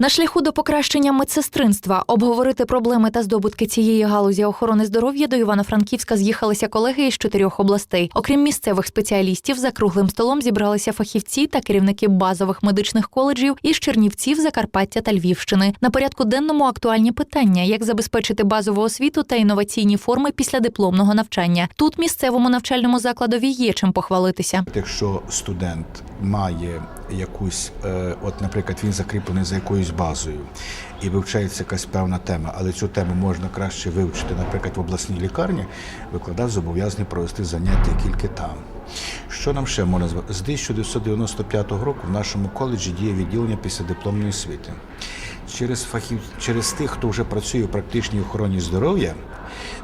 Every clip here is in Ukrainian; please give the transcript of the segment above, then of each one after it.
На шляху до покращення медсестринства обговорити проблеми та здобутки цієї галузі охорони здоров'я до Івано-Франківська з'їхалися колеги із чотирьох областей. Окрім місцевих спеціалістів, за круглим столом зібралися фахівці та керівники базових медичних коледжів із Чернівців, Закарпаття та Львівщини. На порядку денному актуальні питання: як забезпечити базову освіту та інноваційні форми після дипломного навчання. Тут місцевому навчальному закладові є чим похвалитися. Якщо студент має якусь, е, от, наприклад, він закріплений за якоюсь базою і вивчається якась певна тема, але цю тему можна краще вивчити, наприклад, в обласній лікарні, викладач зобов'язаний провести заняття тільки там. Що нам ще можна звати? З 1995 року в нашому коледжі діє відділення післядипломної освіти. Через фахів, через тих, хто вже працює у практичній охороні здоров'я,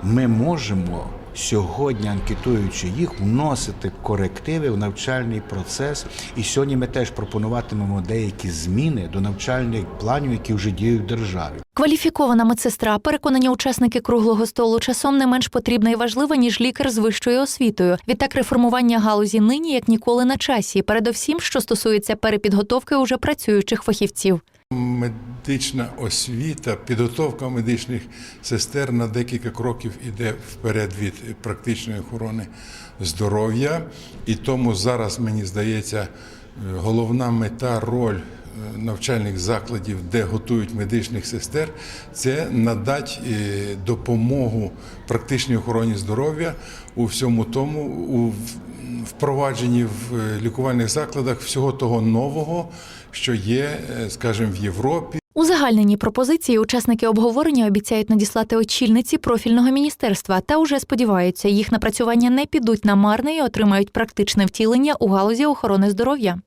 ми можемо сьогодні, анкетуючи їх, вносити корективи в навчальний процес. І сьогодні ми теж пропонуватимемо деякі зміни до навчальних планів, які вже діють в державі. Кваліфікована медсестра, переконані учасники круглого столу, часом не менш потрібна і важлива, ніж лікар з вищою освітою. Відтак реформування галузі нині як ніколи на часі, передовсім, що стосується перепідготовки уже працюючих фахівців. Медична освіта, підготовка медичних сестер на декілька кроків іде вперед від практичної охорони здоров'я. І тому зараз, мені здається, е, головна мета, роль е, навчальних закладів, де готують медичних сестер, це надати е, допомогу практичній охороні здоров'я у всьому тому, у впровадженні в лікувальних закладах всього того нового, що є, скажімо, в Європі. Узагальнені пропозиції учасники обговорення обіцяють надіслати очільниці профільного міністерства та уже сподіваються, їх напрацювання не підуть на марне і отримають практичне втілення у галузі охорони здоров'я.